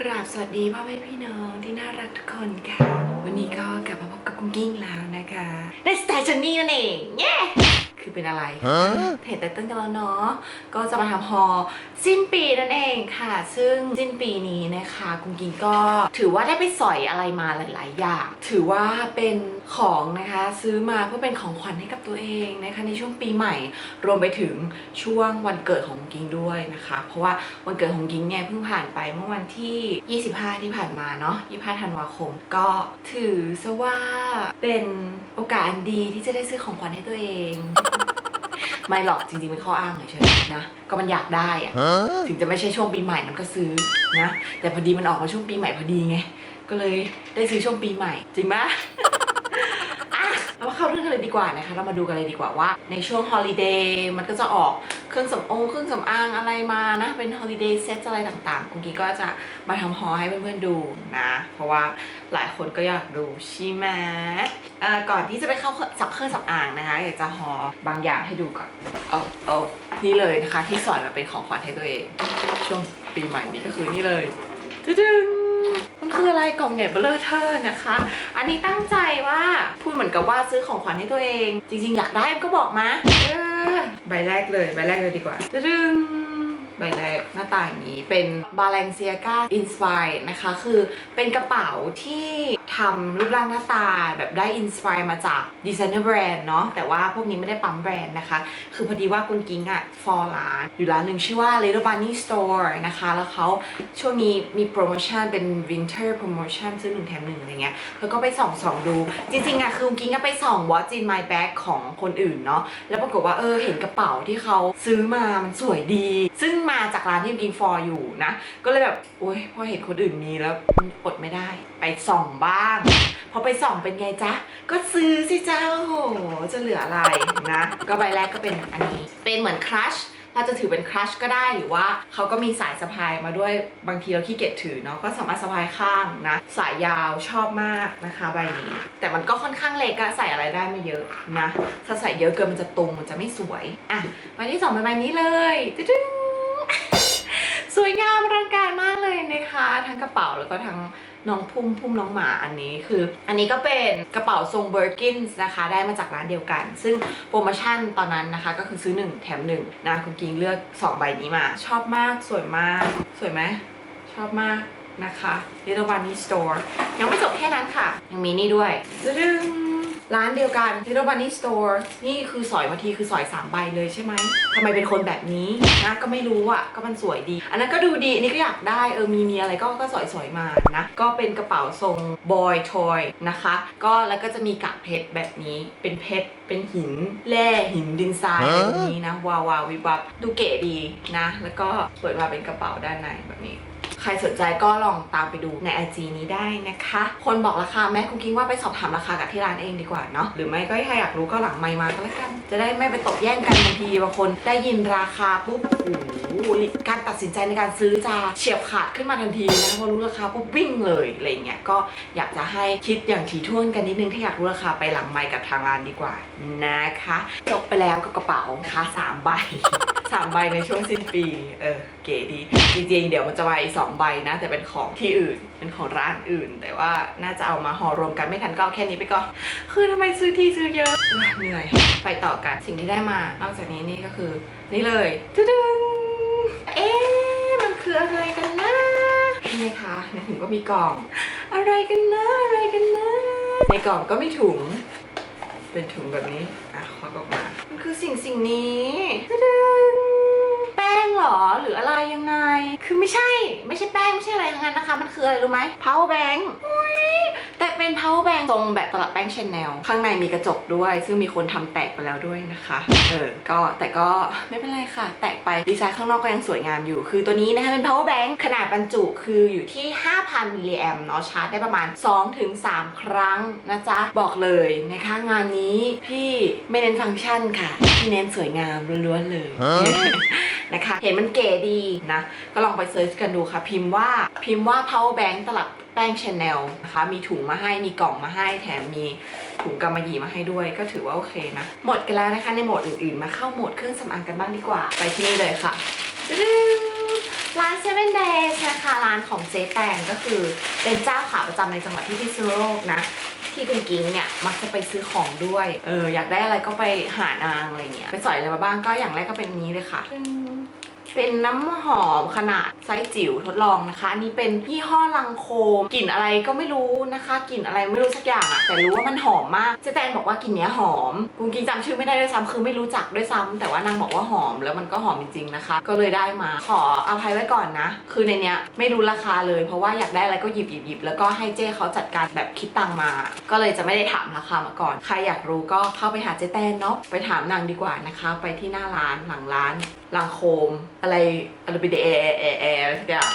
กราบสวัสดีพ่อแม่พี่น้องที่น่ารักทุกคนค่ะ วันนี้ก็กลับมาพบกับกุ้งกิ้งแล้วนะคะในสไตล์ชันนี่นั่นเอง เย้ คือเป็นอะไร Huh? เห็นแต่ต้นกันแล้วเนาะก็จะมาทำฮอลสิ้นปีนั่นเองค่ะ ซึ่งสิ้นปีนี้นะคะกุ้งกิงก็ถือว่าได้ไปสอยอะไรมาหลาย ๆ อย่าง ถือว่าเป็นของนะคะซื้อมาเพื่อเป็นของขวัญให้กับตัวเองนะคะในช่วงปีใหม่ รวมไปถึงช่วงวันเกิดของกุ้งกิงด้วยนะคะ เพราะว่าวันเกิดของกิ้งเนี่ยเพิ่งผ่านไปเมื่อวันที่ 25 ที่ผ่านมาเนาะ25ธันวาคม ก็ถือซะว่าเป็นโอกาสอันดีที่จะได้ซื้อของขวัญให้ตัวเอง ไม่หรอกจริงๆเป็นข้ออ้างเฉยๆนะ ก็มันอยากได้อะ Huh? ถึงจะไม่ใช่ช่วงปีใหม่มันก็ซื้อนะ แต่พอดีมันออกมาช่วงปีใหม่พอดีไง ก็เลยได้ซื้อช่วงปีใหม่ จริงปะอะเรามาเข้าเรื่องกันเลยดีกว่านะคะ เรามาดูกันเลยดีกว่าว่า ในช่วงฮอลิเดย์มันก็จะออก เครื่องสำอางเครื่องสำอางอะไรมานะ เป็นฮอลิเดย์เซตอะไรต่างๆคุณกี้ก็จะมาทำฮอให้เพื่อนๆดูนะ เพราะว่าหลายคนก็อยากดูใช่ไหมเอ่อก่อนที่จะไปเข้าสับเครื่องสำอางนะคะอยากจะฮอบางอย่างให้ดูก่อนเอาเอานี่เลยนะคะ ที่สอนมาเป็นของขวัญให้ตัวเอง ช่วงปีใหม่นี้ก็คือนี่เลยดึงมันคืออะไรกล่องใหญ่เบลเลอร์เทอร์นะคะ อันนี้ตั้งใจว่าพูดเหมือนกับว่าซื้อของขวัญให้ตัวเอง จริงๆ อยากได้ก็บอกมาเออ ใบแรกเลย ใบแรกเลยดีกว่าดึง ใบแรกหน้าตาอย่างนี้เป็น Balenciaga Inspire นะคะ คือเป็นกระเป๋าที่ทำรูปร่างหน้าตาแบบได้อินสปายมาจากดีไซเนอร์แบรนด์เนาะแต่ว่าพวกนี้ไม่ได้ปั๊มแบรนด์นะคะ คือพอดีว่ากุงกิ้งอะฟอร์ร้าน อยู่ร้านหนึ่งชื่อว่า Little Bunny Store นะคะ แล้วเขาช่วงนี้มีโปรโมชั่นเป็น Winter Promotion ซื้อหนึ่งแถมหนึ่งอะไรเงี้ยแล้วก็ไปส่องส่องดู จริงๆอะคือกุงกิ้งก็ไปส่อง What's in my bag ของคนอื่นเนาะแล้วปรากฏว่าเออเห็นกระเป๋าที่เขาซื้อมามันสวยดี ซึ่งมาจากร้านที่กุงกิ้งฟอร์อยู่นะ ก็เลยแบบโอ๊ยพอเห็นคนอื่นมีแล้วอดไม่ได้ ไปส่องบ้างพอไปส่องเป็นไงจ๊ะ ก็ซื้อสิจ้าโอ้โหจะเหลืออะไรนะ ก็ใบแรกก็เป็นอันนี้ เป็นเหมือนครัชเราจะถือเป็นครัชก็ได้หรือว่าเขาก็มีสายสะพายมาด้วยบางทีเราขี้เกียจถือเนาะก็สามารถสะพายข้างนะ สายยาวชอบมากนะคะใบนี้ แต่มันก็ค่อนข้างเล็กอะใส่อะไรได้ไม่เยอะนะ ถ้าใส่เยอะเกินมันจะตุงมันจะไม่สวยอะใบที่สองเป็นใบนี้เลยตึ้ง สวยงามอลังการมากเลยนะคะ ทั้งกระเป๋าแล้วก็ทั้งน้องพุ่มพุ่มน้องหมาอันนี้คือ อันนี้ก็เป็นกระเป๋าทรงเบอร์กินส์นะคะได้มาจากร้านเดียวกัน ซึ่งโปรโมชั่นตอนนั้นนะคะ ก็คือซื้อ 1 แถม1นะคุณกิงเลือก 2 ใบนี้มา ชอบมากสวยมาก สวยไหมชอบมากนะคะ Little Bunny Store ยังไม่จบแค่นั้นค่ะ ยังมีนี่ด้วยดึง ร้านเดียวกัน Little Bunny Store นี่คือสอยมาทีคือสอย3ใบเลยใช่ไหมทำไมเป็นคนแบบนี้นะก็ไม่รู้อะก็มันสวยดี อันนั้นก็ดูดีอันนี้ก็อยากได้เออมีมีอะไรก็ก็สอยสอยๆมานะก็เป็นกระเป๋าทรง Boy Toy นะคะ ก็แล้วก็จะมีกากเพชรแบบนี้เป็นเพชรเป็นหินแร่หินดินทรายอะไรแบบนี้นะวาววาววิบวับดูเก๋ดีนะ แล้วก็เปิดมาเป็นกระเป๋าด้านในแบบนี้ ใครสนใจก็ลองตามไปดูใน IG นี้ได้นะคะ คนบอกราคาแม่คุณคิดว่าไปสอบถามราคากับที่ร้านเองดีกว่าเนาะหรือไม่ก็ใครอยากรู้ก็หลังไมค์มาก็แล้วกัน จะได้ไม่ไปตกแย่งกันบางทีบางคนได้ยินราคาปุ๊บโอ้โหการตัดสินใจในการซื้อจะเฉียบขาดขึ้นมาทันทีนะพอรู้ราคาปุ๊บวิ่งเลยอะไรเงี้ยก็อยากจะให้คิดอย่างถี่ถ้วนกันนิดนึงถ้าอยากรู้ราคาไปหลังไมค์กับทางร้านดีกว่านะคะจบไปแล้วกับกระเป๋านะคะสามใบ สามใบในช่วงสิ้นปี เออ เก๋ดี จริงๆ เดี๋ยวมันจะมาอีกสองใบนะ แต่เป็นของที่อื่น เป็นของร้านอื่น แต่ว่าน่าจะเอามาห่อรวมกันไม่ทันก็เอาแค่นี้ไปก่อน คือทำไมซื้อที่ซื้อเยอะเหนื่อย ไปต่อกัน สิ่งที่ได้มา นอกจากนี้นี่ก็คือ นี่เลยตึ้งเอ๊ะมันคืออะไรกันนะนี่คะในถุงก็มีกล่อง อะไรกันนะ อะไรกันนะ ในกล่องก็มีถุง เป็นถุงแบบนี้ อะควักออกมา คือสิ่งสิ่งนี้แป้งเหรอหรืออะไรยังไง คือไม่ใช่ ไม่ใช่แป้งไม่ใช่อะไรทั้งนั้นนะคะ มันคืออะไรรู้ไหม power bank อุ๊ย เป็น power bank ทรงแบบตลับแป้งชแนลข้างในมีกระจกด้วย ซึ่งมีคนทำแตกไปแล้วด้วยนะคะ เออ ก็แต่ก็ไม่เป็นไรค่ะ แตกไปดีไซน์ข้างนอกก็ยังสวยงามอยู่ คือตัวนี้นะคะเป็น power bank ขนาดบรรจุคืออยู่ที่ 5,000 มิลลิแอมเนาะชาร์จได้ประมาณ 2-3 ครั้งนะจ๊ะ บอกเลยนะคะงานนี้พี่ไม่เน้นฟังก์ชันค่ะ พี่เน้นสวยงามล้วนๆเลย นะคะ เห็นมันเก๋ดีนะ ก็ลองไปเซิร์ชกันดูค่ะ พิมพ์ว่าพิมพ์ว่า power bank ตลับแป้งชาแนลนะคะ มีถุงมาให้ มีกล่องมาให้ แถมมีถุงกำมะหยี่มาให้ด้วย ก็ถือว่าโอเคนะ หมดกันแล้วนะคะ ในโหมดอื่นๆ มาเข้าโหมดเครื่องสำอางกันบ้างดีกว่า ไปที่นี่เลยค่ะร้าน Seven Days นะคะร้านของเจ๊แตงก็คือเป็นเจ้าขาประจำในจังหวัดที่พิษณุโลกนะ ที่คุณกิ้งเนี่ยมักจะไปซื้อของด้วย เอออยากได้อะไรก็ไปหานางอะไรเงี้ย ไปสอยอะไรมาบ้างก็อย่างแรกก็เป็นนนี้เลยค่ะเป็น เป็นน้ำหอมขนาดไซส์จิ๋วทดลองนะคะ อันนี้เป็นยี่ห้อลังโคมกลิ่นอะไรก็ไม่รู้นะคะกลิ่นอะไรไม่รู้สักอย่างอะแต่รู้ว่ามันหอมมากเจ๊แตนบอกว่ากลิ่นเนี้ยหอมคุณกินจำชื่อไม่ได้ด้วยซ้ำคือไม่รู้จักด้วยซ้ำแต่ว่านางบอกว่าหอมแล้วมันก็หอมจริงๆนะคะ ก็เลยได้มาขออภัยไว้ก่อนนะ คือในเนี้ยไม่รู้ราคาเลย เพราะว่าอยากได้อะไรก็หยิบหยิบหยิบแล้วก็ให้เจ้เขาจัดการแบบคิดตังค์มา ก็เลยจะไม่ได้ถามราคามาก่อน ใครอยากรู้ก็เข้าไปหาเจ๊แตนเนาะไปถามนางดีกว่านะคะ ไปที่หน้าร้านหลังร้าน ลังโคม อะไรอะไรไปเดแอร์แอร์แอร์อะไรสักอย่าง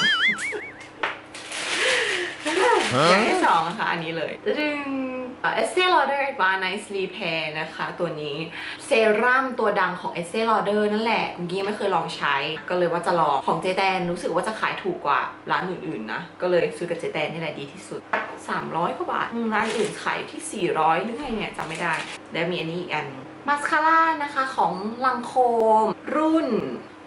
อย่างที่สองนะคะอันนี้เลยดึงเอสเซ Lauder Advanced Repair นะคะ ตัวนี้เซรั่มตัวดังของ Estee Lauder นั่นแหละคุณกี้ไม่เคยลองใช้ ก็เลยว่าจะลองของเจแตนรู้สึกว่าจะขายถูกกว่าร้านอื่นๆนะ ก็เลยซื้อกับเจแตนนี่แหละดีที่สุด 300กว่าบาทอืมร้านอื่นขายที่ 400หรือไงเนี่ยจำไม่ได้ แล้วมีอันนี้อีกอันมาสคาร่านะคะของลังโคม รุ่น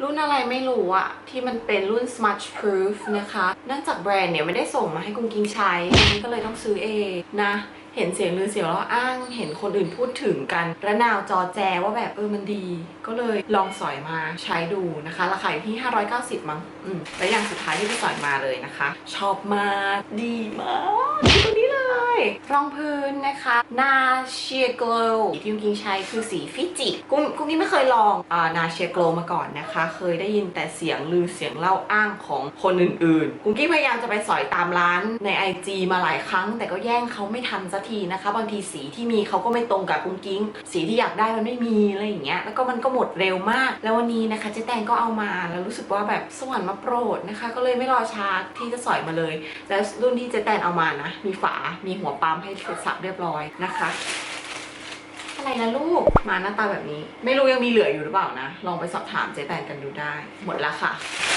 รุ่นอะไรไม่รู้อะที่มันเป็นรุ่น smudge proof นะคะ เนื่องจากแบรนด์เนี่ยไม่ได้ส่งมาให้กุ้งกิ้งใช้นี่ก็เลยต้องซื้อเองนะเห็นเสียงลือเสียงแล้วอ้างเห็นคนอื่นพูดถึงกันระนาวจอแจว่าแบบเออมันดี ก็เลยลองสอยมาใช้ดูนะคะ ราคาอยู่ที่ 590 มั้งอืมและอย่างสุดท้ายที่ไปสอยมาเลยนะคะ ชอบมากดีมากตัวนี้เลยรองพื้นนะคะนาเชียโกลที่กุ้งกิ้งใช้คือสีฟิจิกุ้งกุ้งกิ้งไม่เคยลองอ่านาเชียโกลมาก่อนนะคะ เคยได้ยินแต่เสียงลือเสียงเล่าอ้างของคนอื่นๆ กุ้งกิ้งพยายามจะไปสอยตามร้านใน IG มาหลายครั้ง แต่ก็แย่งเขาไม่ทันสักทีนะคะ บางทีสีที่มีเขาก็ไม่ตรงกับกุ้งกิ้ง สีที่อยากได้มันไม่มีอะไรอย่างเงี้ยแล้วก็มันก็หมดเร็วมาก แล้ววันนี้นะคะเจ๊แตงก็เอามาแล้วรู้สึกว่าแบบสวรรค์มาโปรดนะคะ ก็เลยไม่รอช้าที่จะสอยมาเลย แล้วรุ่นที่เจ๊แตนเอามานะ มีฝา มีหัวปั๊มให้เสร็จสับเรียบร้อยนะคะอะไรนะลูก มาหน้าตาแบบนี้ ไม่รู้ยังมีเหลืออยู่หรือเปล่านะ ลองไปสอบถามเจ๊แตนกันดูได้ หมดแล้วค่ะ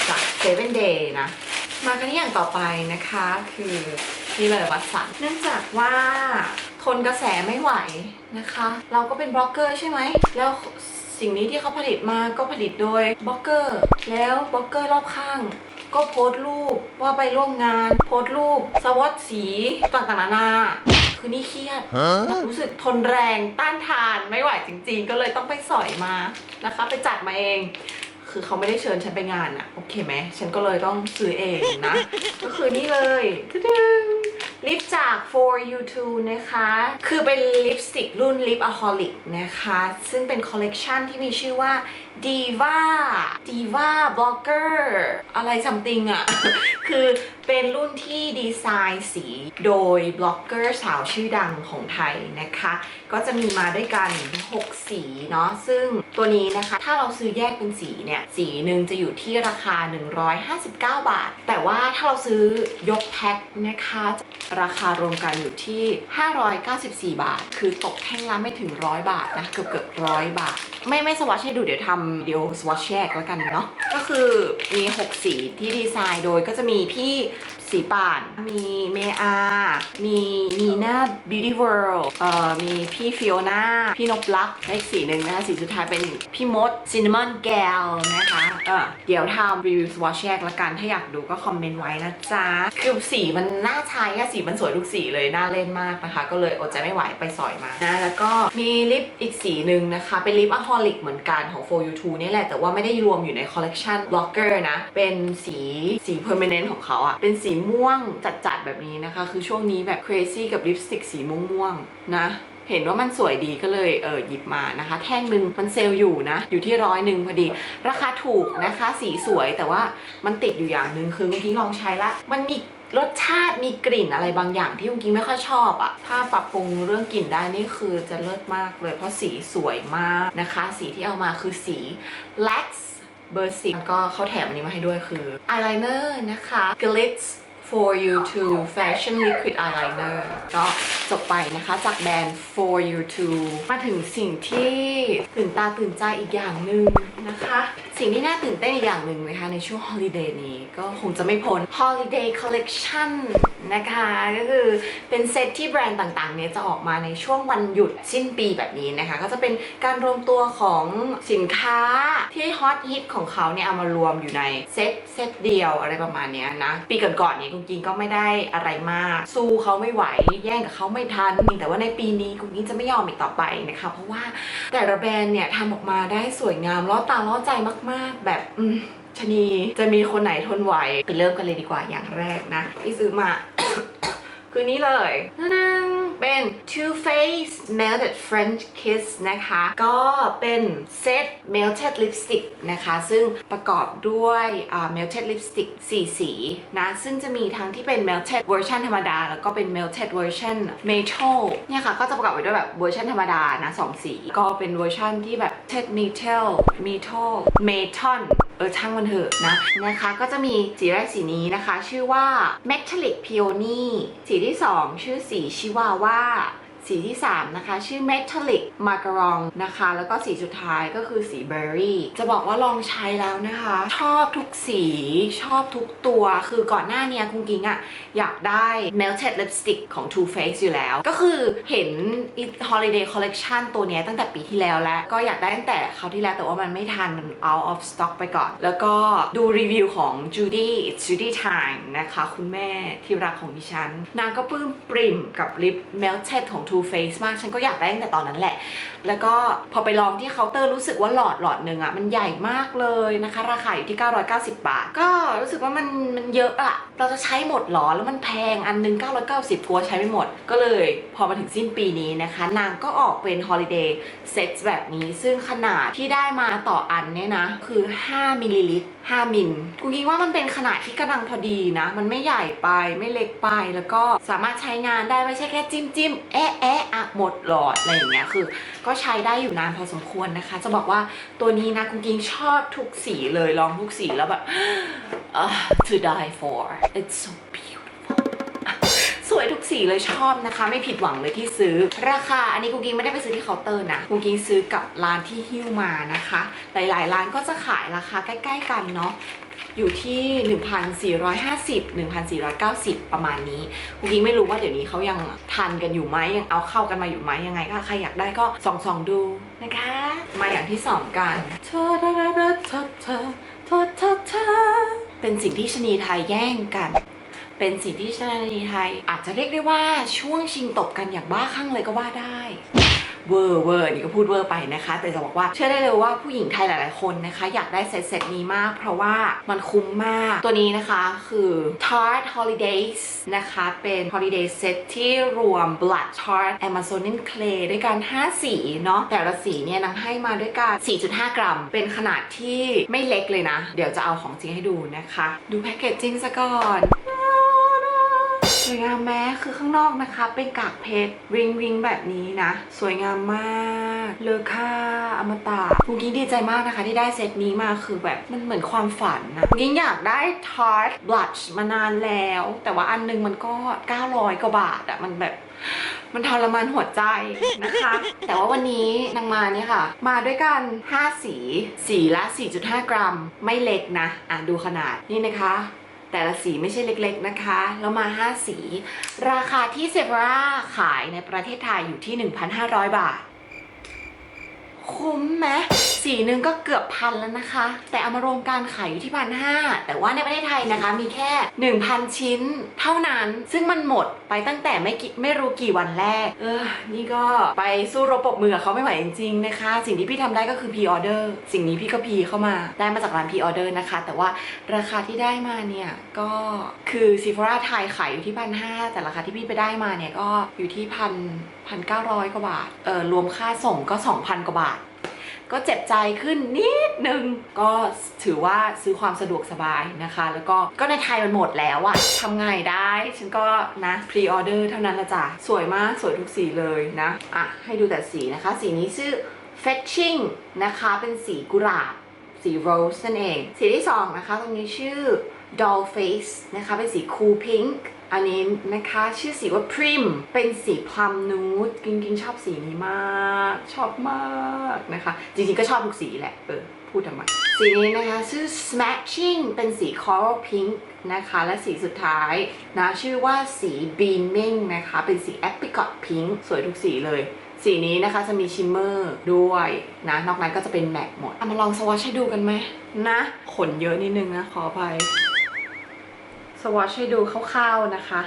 จากเซเว่นเดย์นะ มากันที่อย่างต่อไปนะคะคือ นี่เลยวัดสันเนื่องจากว่าทนกระแสไม่ไหวนะคะ เราก็เป็นบล็อกเกอร์ใช่ไหม แล้วสิ่งนี้ที่เขาผลิตมาก็ผลิตโดยบล็อกเกอร์ แล้วบล็อกเกอร์รอบข้างก็โพสต์รูปว่าไปร่วมงาน โพสต์รูปสวอตสีต่างๆนานาคือนี่เครียด รู้สึกทนแรงต้านทานไม่ไหวจริง ๆ ก็เลยต้องไปสอยมานะคะ ไปจัดมาเอง คือเขาไม่ได้เชิญฉันไปงานอะโอเคไหมฉันก็เลยต้องซื้อเองนะ ก็คือนี่เลยตึ้ง ลิปจาก for you too นะคะ คือเป็นลิปสติกรุ่น lip aholic นะคะ ซึ่งเป็นคอลเลกชันที่มีชื่อว่า diva diva blogger อะไร something อะคือเป็นรุ่นที่ดีไซน์สีโดยบล็อกเกอร์สาวชื่อดังของไทยนะคะ ก็จะมีมาด้วยกัน 6 สีเนาะซึ่งตัวนี้นะคะ ถ้าเราซื้อแยกเป็นสีเนี่ย สีหนึ่งจะอยู่ที่ราคา 159 บาท แต่ว่าถ้าเราซื้อยกแพ็คนะคะราคารวมกันอยู่ที่ 594 บาท คือตกแท่งละไม่ถึง100บาทนะเกือบเกือบร้อยบาท ไม่ไม่สวอชให้ดูเดี๋ยวทำวิดีโอสวอชแยกแล้วกันเนาะก็คือมี 6 สีที่ดีไซน์โดยก็จะมีพี่สีป่าน มีเมอามีนีน่าบิวตี้เวิลด์เอ่อมีพี่ฟิโอนาพี่นกลักและอีกสีหนึ่งนะคะสีสุดท้ายเป็นพี่มดซินนามอนแกลนะคะเออเดี๋ยวทำรีวิวสวอชแยกละกันถ้าอยากดูก็คอมเมนต์ไว้นะจ๊ะ คือสีมันน่าใช้อะสีมันสวยทุกสีเลยน่าเล่นมากนะคะ ก็เลยอดใจไม่ไหวไปสอยมานะแล้วก็มีลิปอีกสีหนึ่งนะคะ เป็นลิปอะฮอลิกเหมือนกันของ for you too นี่แหละแต่ว่าไม่ได้รวมอยู่ในคอลเลกชัน blocker นะ เป็นสีสี permanent ของเขาอะเป็นสีม่วงจัดๆแบบนี้นะคะ คือช่วงนี้แบบ crazy กับลิปสติกสีม่วงๆนะเห็นว่ามันสวยดีก็เลยเออหยิบมานะคะ แท่งหนึ่งมันเซลล์อยู่นะ อยู่ที่ร้อยหนึ่งพอดี ราคาถูกนะคะ สีสวยแต่ว่ามันติดอยู่อย่างหนึ่งคือเมื่อกี้ลองใช้ละ มันมีรสชาติมีกลิ่นอะไรบางอย่างที่เมื่อกี้ไม่ค่อยชอบอะถ้าปรับปรุงเรื่องกลิ่นได้นี่คือจะเลิศมากเลยเพราะสีสวยมากนะคะ สีที่เอามาคือสี Lex เบอร์สิก็เขาแถมอันนี้มาให้ด้วยคือ eyeliner นะคะ glitz for you to fashion liquid eyeliner ก็จบไปนะคะจากแบรนด์ For You To มาถึงสิ่งที่ตื่นตาตื่นใจอีกอย่างหนึ่งนะคะ สิ่งที่น่าตื่นเต้นอีกอย่างหนึ่งนะคะ ในช่วงฮอลิเดย์นี้ก็คงจะไม่พ้น Holiday Collection นะคะ ก็คือเป็นเซตที่แบรนด์ต่างๆ เนี่ยจะออกมาในช่วงวันหยุดสิ้นปีแบบนี้นะคะ ก็จะเป็นการรวมตัวของสินค้าที่ฮอตฮิตของเขาเนี่ยเอามารวมอยู่ในเซตเซตเดียวอะไรประมาณนี้นะ ปีก่อนๆเนี่ยคุณกิงก็ไม่ได้อะไรมาก สู้เขาไม่ไหว แย่งกับเขาไม่ทัน แต่ว่าในปีนี้คุณกิงจะไม่ยอมอีกต่อไปนะคะ เพราะว่าแต่ละแบรนด์เนี่ยทำออกมาได้สวยงามล้อตาล้อใจมากๆ แบบอืมชะนีจะมีคนไหนทนไหวไปเริ่มกันเลยดีกว่าอย่างแรกนะที่ซื้อมาคือนี้เลยนึงเป็น Too Faced Melted French Kiss นะคะ ก็เป็นเซต Melted Lipstick นะคะ ซึ่งประกอบด้วย Melted Lipstick 4 สีนะ ซึ่งจะมีทั้งที่เป็น Melted เวอร์ชันธรรมดา แล้วก็เป็น Melted เวอร์ชัน Metal เนี่ยค่ะ ก็จะประกอบไปด้วยแบบเวอร์ชันธรรมดานะสองสี ก็เป็นเวอร์ชันที่แบบ Melted Metal Metal Meton เออช่างมันเถอะนะนะคะก็จะมีสีแรกสีนี้นะคะ ชื่อว่า Metallic Peony สีที่ 2 ชื่อสีชิวาว่า สีที่ 3 นะคะ ชื่อ Metallic Macaron นะคะ แล้วก็สีสุดท้ายก็คือสี Berry จะบอกว่าลองใช้แล้วนะคะ ชอบทุกสีชอบทุกตัว คือก่อนหน้านี้คุณกิงอะอยากได้ Melted Lipstick ของ Too Faced อยู่แล้ว ก็คือเห็น Holiday Collection ตัวนี้ตั้งแต่ปีที่แล้วแล้ว ก็อยากได้ตั้งแต่คราวที่แล้วแต่ว่ามันไม่ทัน มัน out of stock ไปก่อน แล้วก็ดูรีวิวของ Judy Judy Time นะคะ คุณแม่ที่รักของดิฉันนางก็ปลื้มปริ่มกับลิป Melted ของ Too Faced มาก ฉันก็อยากได้ตั้งแต่ตอนนั้นแหละ แล้วก็พอไปลองที่เคาน์เตอร์รู้สึกว่าหลอดหลอดหนึ่งอะมันใหญ่มากเลยนะคะ ราคาอยู่ที่ 990 บาท ก็รู้สึกว่ามันมันเยอะอะเราจะใช้หมดหรอแล้วมันแพงอันหนึง 990กลัวใช้ไม่หมด ก็เลยพอมาถึงสิ้นปีนี้นะคะ นางก็ออกเป็น Holiday Set แบบนี้ ซึ่งขนาดที่ได้มาต่ออันเนี่ยนะ คือ 5มิลลิลิตร5มิลกูคิดว่ามันเป็นขนาดที่กำลังพอดีนะ มันไม่ใหญ่ไปไม่เล็กไปแล้วก็สามารถใช้งานได้ไม่ใช่แค่จิ้มจิ้มแอะแอะอะหมดหลอดอะไรอย่างเงี้ยคือก็ใช้ได้อยู่นานพอสมควรนะคะ จะบอกว่าตัวนี้นะคุณกิงชอบทุกสีเลยลองทุกสีแล้วแบบ uh, to die for it's so beautiful สวยทุกสีเลยชอบนะคะ ไม่ผิดหวังเลยที่ซื้อ ราคาอันนี้กุงกิงไม่ได้ไปซื้อที่เคาน์เตอร์นะกุงกิงซื้อกับร้านที่หิ้วมานะคะ หลายๆ ร้านก็จะขายราคาใกล้ ๆ กันเนาะ อยู่ที่ 1,450 1,490 ประมาณนี้คุณกิ๊งไม่รู้ว่าเดี๋ยวนี้เขายังทันกันอยู่ไหมยังเอาเข้ากันมาอยู่ไหมยังไงถ้าใครอยากได้ก็ส่องสองดูนะคะ มาอย่างที่สองกันเเธอเธอเธอเธอเธอเป็นสิ่งที่ชนีไทยแย่งกันเป็นสิ่งที่ชนีไทย อาจจะเรียกได้ว่าช่วงชิงตบกันอย่างบ้าคลั่งเลยก็ว่าได้ เวอร์เวอร์นี่ก็พูดเวอร์ไปนะคะ แต่จะบอกว่าเชื่อได้เลยว่าผู้หญิงไทยหลาย ๆ คนนะคะ อยากได้เซตเซตนี้มาก เพราะว่ามันคุ้มมาก ตัวนี้นะคะคือ Tarte Holidays นะคะเป็น Holiday Set ที่รวม Blood Tarte Amazonian Clay ด้วยกัน 5 สีเนาะแต่ละสีเนี่ยนางให้มาด้วยกัน 4.5 กรัม เป็นขนาดที่ไม่เล็กเลยนะ เดี๋ยวจะเอาของจริงให้ดูนะคะ ดูแพคเกจจิ้งซะก่อน สวยงามแม้คือข้างนอกนะคะ เป็นกากเพชรริงริงแบบนี้นะ สวยงามมากเลอค่าอมตะคุณกิ้งดีใจมากนะคะ ที่ได้เซตนี้มาคือแบบมันเหมือนความฝันนะคุณกิ้งอยากได้ Tarte Blush มานานแล้ว แต่ว่าอันนึงมันก็ 900 กว่าบาทอะมันแบบมันทรมานหัวใจนะคะ แต่ว่าวันนี้นางมาเนี่ยค่ะ มาด้วยกัน 5 สี สีละ 4.5 กรัม ไม่เล็กนะ อะดูขนาดนี่นะคะ แต่ละสีไม่ใช่เล็กๆนะคะ แล้วมา 5 สี ราคาที่เซฟราขายในประเทศไทยอยู่ที่ 1,500 บาท คุ้มไหม สีหนึ่งก็เกือบพันแล้วนะคะ แต่เอามารวมกันขายอยู่ที่พันห้าแต่ว่าในประเทศไทยนะคะมีแค่ 1,000 ชิ้นเท่านั้น ซึ่งมันหมดไปตั้งแต่ไม่กี่ไม่รู้กี่วันแรก เออ นี่ก็ไปสู้รบปบมือเขาไม่ไหวจริงๆนะคะ สิ่งที่พี่ทำได้ก็คือ pre order สิ่งนี้พี่ก็ pre เข้ามาได้มาจากร้าน pre order นะคะ แต่ว่าราคาที่ได้มาเนี่ยก็คือซีฟราไทยขายอยู่ที่พันห้าแต่ราคาที่พี่ไปได้มาเนี่ยก็อยู่ที่พันพันเก้าร้อยกว่าบาทเออรวมค่าส่งก็ 2,000 กว่าบาท ก็เจ็บใจขึ้นนิดนึง ก็ถือว่าซื้อความสะดวกสบายนะคะ แล้วก็ก็ในไทยมันหมดแล้วอะทำไงได้ ฉันก็นะพรีออเดอร์เท่านั้นละจ้ะสวยมากสวยทุกสีเลยนะอะให้ดูแต่สีนะคะ สีนี้ชื่อ fetching นะคะเป็นสีกุหลาบสีโรสนั่นเอง สีที่ 2 นะคะ ตรงนี้ชื่อ doll face นะคะ เป็นสี cool pink อันนี้นะคะชื่อสีว่า Prim เป็นสีพลัมนูดกิงกิงชอบสีนี้มาก ชอบมากนะคะ จริงๆก็ชอบทุกสีแหละเออพูดทำไมสีนี้นะคะชื่อ Smashing เป็นสี Coral Pink นะคะ และสีสุดท้ายนะชื่อว่าสี Beaming นะคะ เป็นสี Apricot Pink สวยทุกสีเลย สีนี้นะคะจะมีชิมเมอร์ด้วยนะ นอกนั้นก็จะเป็นแมตต์หมดเอามาลองสวอชให้ดูกันไหมนะ ขนเยอะนิดนึงนะ ขออภัย สวอชให้ดูคร่าวๆนะคะ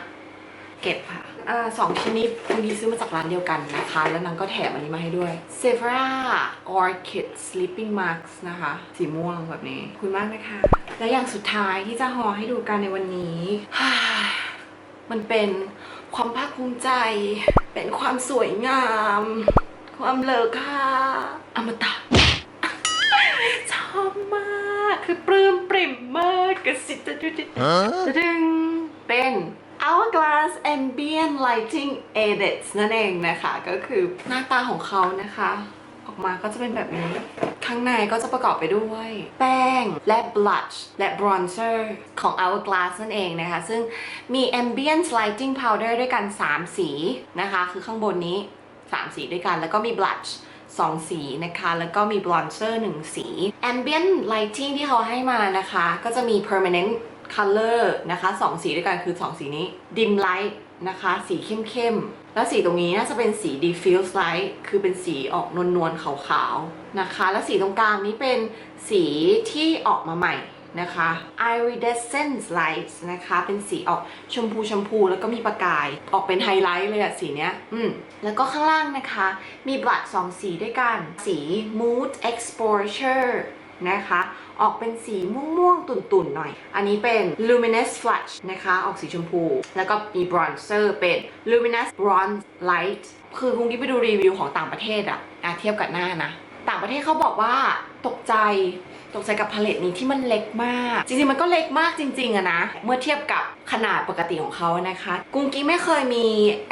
เก็บค่ะอาสองชิ้นนี้คุณดีซื้อมาจากร้านเดียวกันนะคะ แล้วนางก็แถมอันนี้มาให้ด้วย s e v r a Orchid Sleeping Mask นะคะ สีม่วงแบบนี้ขอบคุณมากนะคะ และอย่างสุดท้ายที่จะห่อให้ดูกันในวันนี้ มันเป็นความภาคภูมิใจ เป็นความสวยงาม ความเลอค่าอมตะช อบมาก คือปลื้มปริ่มมากกระสิตจุดดึงเป็น Hourglass Ambient Lighting Edits นั่นเองนะคะ ก็คือหน้าตาของเขานะคะ ออกมาก็จะเป็นแบบนี้ ข้างในก็จะประกอบไปด้วย แป้ง และ blush และ bronzer ของ Hourglass นั่นเองนะคะ ซึ่งมี Ambient Lighting Powder ด้วยกัน 3 สีนะคะ คือข้างบนนี้ 3 สีด้วยกัน แล้วก็มี blush 2 สีนะคะ แล้วก็มีบลอนเซอร์ 1 สี ambient lighting ที่เขาให้มานะคะ ก็จะมี permanent color นะคะ 2 สีด้วยกันคือ 2 สีนี้ dim light นะคะ สีเข้มๆ แล้วสีตรงนี้น่าจะเป็นสี diffuse light คือเป็นสีออกนวลๆขาวๆนะคะ แล้วสีตรงกลางนี้เป็นสีที่ออกมาใหม่ นะคะ iridescent lights นะคะ เป็นสีออกชมพูชมพูแล้วก็มีประกายออกเป็นไฮไลท์เลยอะสีเนี้ย อืม แล้วก็ข้างล่างนะคะ มีบลัดสองสีด้วยกัน สี mood exposure นะคะ ออกเป็นสีม่วงๆ ตุ่นๆ หน่อย อันนี้เป็น luminous flush นะคะ ออกสีชมพู แล้วก็มี bronzer เป็น luminous bronze light คือคุณกิ๊ไปดูรีวิวของต่างประเทศอะอะเทียบกับหน้านะ ต่างประเทศเขาบอกว่าตกใจ ตกใจกับพาเลตนี้ที่มันเล็กมาก จริงๆมันก็เล็กมากจริงๆอะนะ เมื่อเทียบกับขนาดปกติของเขานะคะ กุ้งกี้ไม่เคยมี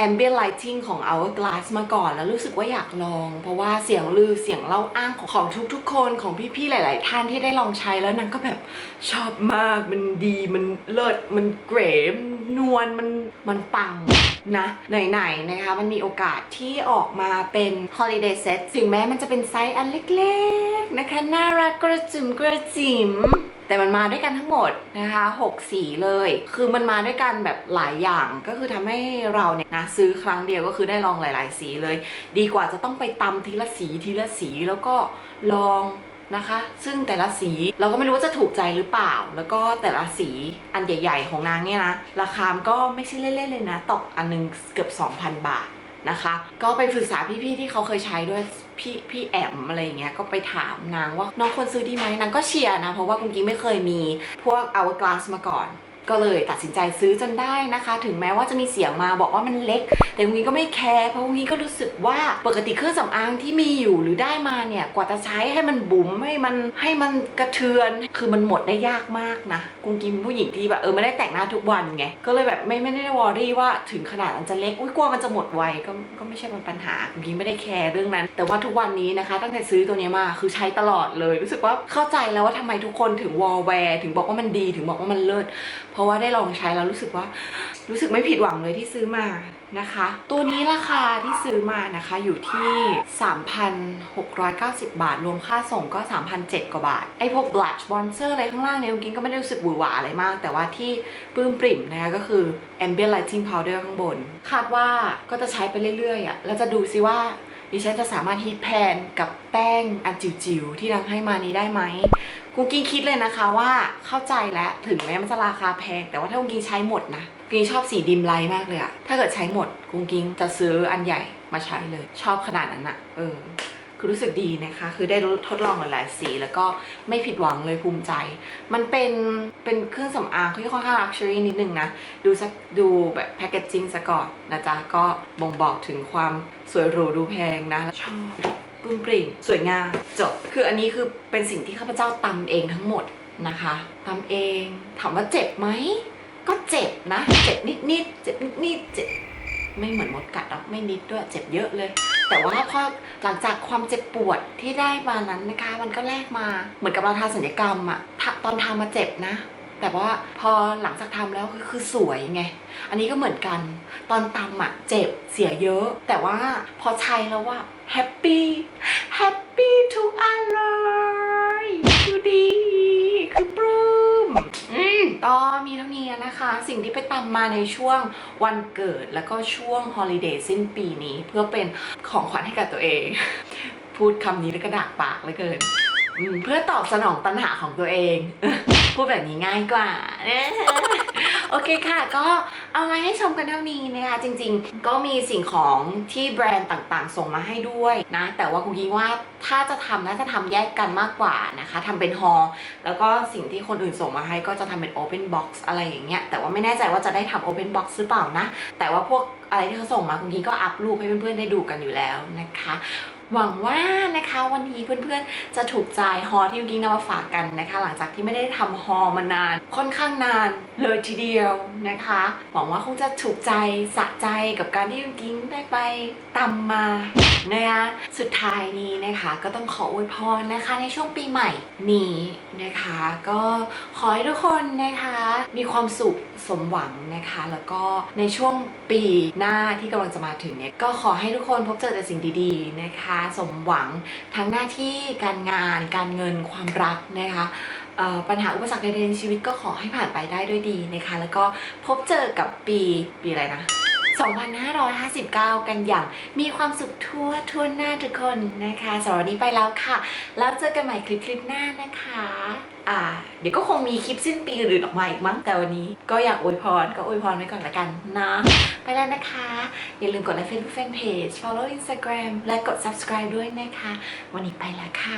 ambient lighting ของ Hourglass มาก่อน แล้วรู้สึกว่าอยากลอง เพราะว่าเสียงลือเสียงเล่าอ้างของของทุกๆ คนของพี่ๆ หลาย ๆ ท่านที่ได้ลองใช้แล้วนางก็แบบชอบมากมันดีมันเลิศมันเกรม นวลมันมันปังนะไหนๆนะคะมันมีโอกาสที่ออกมาเป็น holiday set ถึงแม้มันจะเป็นไซส์อันเล็กๆนะคะน่ารักกระจิ๋มกระจิ๋มแต่มันมาด้วยกันทั้งหมดนะคะ6สีเลย คือมันมาด้วยกันแบบหลายอย่าง ก็คือทำให้เราเนี่ยนะซื้อครั้งเดียวก็คือได้ลองหลาย ๆ สีเลย ดีกว่าจะต้องไปตำทีละสีทีละสีแล้วก็ลอง นะคะ ซึ่งแต่ละสีเราก็ไม่รู้ว่าจะถูกใจหรือเปล่า แล้วก็แต่ละสีอันใหญ่ ๆ ของนางเนี่ยนะ ราคาก็ไม่ใช่เล่นๆเลยนะ ตกอันหนึงเกือบ 2,000 บาทนะคะ ก็ไปปรึกษาพี่ๆที่เขาเคยใช้ด้วยพี่พี่แอมอะไรเงี้ยก็ไปถามนางว่าน้องควรซื้อดีไหมนางก็เชียร์นะ เพราะว่าคุณกิ๊งไม่เคยมีพวก hourglass มาก่อน ก็เลยตัดสินใจซื้อจนได้นะคะ ถึงแม้ว่าจะมีเสียงมาบอกว่ามันเล็ก แต่คุณกิ๊งก็ไม่แคร์เพราะคุณกิ๊งก็รู้สึกว่าปกติเครื่องสำอางที่มีอยู่หรือได้มาเนี่ยกว่าจะใช้ให้มันบุ๋มให้มันให้มันกระเทือน คือมันหมดได้ยากมากนะคุณกิ๊งเป็นผู้หญิงที่แบบเออไม่ได้แต่งหน้าทุกวันไงก็เลยแบบไม่ไม่ได้วอรี่ว่าถึงขนาดมันจะเล็กอุ้ยกลัวมันจะหมดไวก็ก็ไม่ใช่เป็นปัญหาคุณกิ๊งไม่ได้แคร์เรื่องนั้น แต่ว่าทุกวันนี้นะคะ ตั้งแต่ซื้อตัวนี้มาคือใช้ตลอดเลย รู้สึกว่าเข้าใจแล้วว่าทำไมทุกคนถึงวอลแวร์ถึงบอกว่ามันดีถึงบอกว่ามันเลิศเพราะว่าได้ลองใช้แล้วรู้สึกว่า รู้สึกไม่ผิดหวังเลยที่ซื้อมานะคะ ตัวนี้ราคาที่ซื้อมานะคะอยู่ที่ 3,690 บาท รวมค่าส่งก็ 3,007กว่าบาท ไอพวก blush bronzer อะไรข้างล่างเนี่ยจริงก็ไม่ได้รู้สึกหวือหวาอะไรมาก แต่ว่าที่ปลื้มปริ่มนะคะก็คือ ambient lighting powder ข้างบน คาดว่าก็จะใช้ไปเรื่อยๆอะแล้วจะดูซิว่า ดิฉันจะสามารถฮีทแพนกับแป้งอันจิ๋วๆที่นางให้มานี้ได้ไหมกุงกิ้งคิดเลยนะคะว่าเข้าใจแล้วถึงแม้มันจะราคาแพง แต่ว่าถ้ากุงกิ้งใช้หมดนะกุงกิ้งชอบสีดิมไลท์มากเลยอะถ้าเกิดใช้หมดกุงกิ้งจะซื้ออันใหญ่มาใช้เลย ชอบขนาดนั้นอะเออ คือรู้สึกดีนะคะ คือได้ทดลองหลายสี แล้วก็ไม่ผิดหวังเลยภูมิใจ มันเป็นเป็นเครื่องสำอางที่ค่อนข้างลักชัวรี่นิดนึงนะ ดูสักดูแบบแพคเกจจิ้งซะก่อนนะจ๊ะ ก็บ่งบอกถึงความสวยหรูดูแพงนะชอบปลื้มปริ่มสวยงามจบ คืออันนี้คือเป็นสิ่งที่ข้าพเจ้าตำเองทั้งหมดนะคะตำเองถามว่าเจ็บไหมก็เจ็บนะ เจ็บนิดๆเจ็บนิดๆเจ็บไม่เหมือนมดกัดหรอกไม่นิดด้วยเจ็บเยอะเลย แต่ว่าพอหลังจากความเจ็บปวดที่ได้มานั้นนะคะ มันก็แลกมาเหมือนกับเราทำศัลยกรรมอะตอนทำมาเจ็บนะ แต่ว่าพอหลังจากทำแล้วคือสวยไง อันนี้ก็เหมือนกัน ตอนตำอะเจ็บเสียเยอะ แต่ว่าพอใช้แล้วว่าแฮปปี้แฮปปี้ทุกอันเลยดูดี คือปลื้มอืมก็มีเท่านี้นะคะ สิ่งที่ไปตามมาในช่วงวันเกิด แล้วก็ช่วงฮอลิเดย์สิ้นปีนี้ เพื่อเป็นของขวัญให้กับตัวเอง พูดคำนี้แล้วก็ดักปากเลยเกินเพื่อตอบสนองตัณหาของตัวเอง พูดแบบนี้ง่ายกว่า โอเคค่ะ ก็เอามาให้ชมกันเท่านี้นะคะจริงๆ ก็มีสิ่งของที่แบรนด์ต่างๆ ส่งมาให้ด้วยนะ แต่ว่าคุณคิดว่าถ้าจะทำน่าจะทำแยกกันมากกว่านะคะทำเป็นฮอลแล้วก็สิ่งที่คนอื่นส่งมาให้ก็จะทำเป็น Open Box อกซ์อะไรอย่างเงี้ยแต่ว่าไม่แน่ใจว่าจะได้ทำ Open Box หรือเปล่านะ แต่ว่าพวกอะไรที่เขาส่งมาคุณคิดก็อัพรูปให้เพื่อนๆได้ดูกันอยู่แล้วนะคะ หวังว่านะคะวันนี้เพื่อนๆ จะถูกใจฮอที่ยุกิงนำมาฝากกันนะคะ หลังจากที่ไม่ได้ทำฮอมานาน ค่อนข้างนานเลยทีเดียวนะคะ หวังว่าคงจะถูกใจสะใจกับการที่ยุกิงได้ไปตำมานะคะสุดท้ายนี้นะคะ ก็ต้องขออวยพรนะคะ ในช่วงปีใหม่นี้นะคะ ก็ขอให้ทุกคนนะคะ มีความสุขสมหวังนะคะ แล้วก็ในช่วงปีหน้าที่กำลังจะมาถึงเนี่ยก็ขอให้ทุกคนพบเจอแต่สิ่งดีๆนะคะสมหวังทั้งหน้าที่การงาน การเงินความรักนะคะปัญหาอุปสรรคใดๆในชีวิตก็ขอให้ผ่านไปได้ด้วยดีนะคะ แล้วก็พบเจอกับปีปีอะไรนะ 2559 กันอย่าง มีความสุขทั่วทั่วหน้าทุกคนนะคะสำหรับวันนี้ไปแล้วค่ะ แล้วเจอกันใหม่คลิปคลิปหน้านะคะ อ่า เดี๋ยวก็คงมีคลิปสิ้นปีอื่นๆออกมาอีกมั้งแต่วันนี้ ก็อยากอวยพรก็อวยพรไว้ก่อนละกันนะไปแล้วนะคะ อย่าลืมกดไลค์ Facebook Fanpage follow Instagram และกด subscribe ด้วยนะคะ วันนี้ไปแล้วค่ะ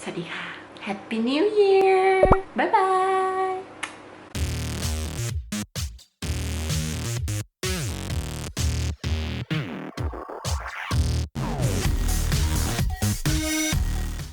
สวัสดีค่ะ Happy New Year บ๊ายบาย